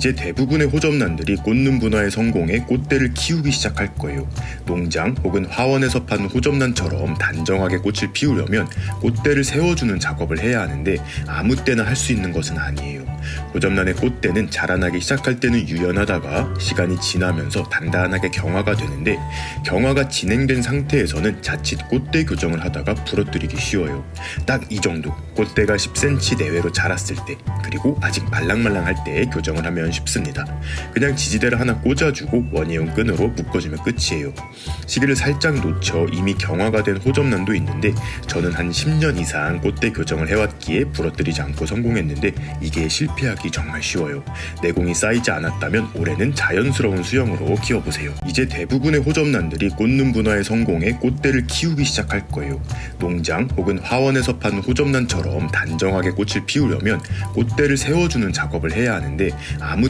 이제 대부분의 호접란들이 꽂는 분화의 성공에 꽃대를 키우기 시작할 거예요. 농장 혹은 화원에서 파는 호접란처럼 단정하게 꽃을 피우려면 꽃대를 세워주는 작업을 해야 하는데 아무 때나 할 수 있는 것은 아니에요. 호접란의 꽃대는 자라나기 시작할 때는 유연하다가 시간이 지나면서 단단하게 경화가 되는데 경화가 진행된 상태에서는 자칫 꽃대 교정을 하다가 부러뜨리기 쉬워요. 딱 이 정도 꽃대가 10cm 내외로 자랐을 때 그리고 아직 말랑말랑할 때 교정을 하면 쉽습니다. 그냥 지지대를 하나 꽂아주고 원예용 끈으로 묶어주면 끝이에요. 시기를 살짝 놓쳐 이미 경화가 된 호접란도 있는데 저는 한 10년 이상 꽃대 교정을 해왔기에 부러뜨리지 않고 성공했는데 이게 실패 하기 정말 쉬워요. 내공이 쌓이지 않았다면 올해는 자연스러운 수영으로 키워보세요. 이제 대부분의 호접란들이 꽂는 분화의 성공에 꽃대를 키우기 시작할 거예요. 농장 혹은 화원에서 파는 호접란처럼 단정하게 꽃을 피우려면 꽃대를 세워주는 작업을 해야 하는데 아무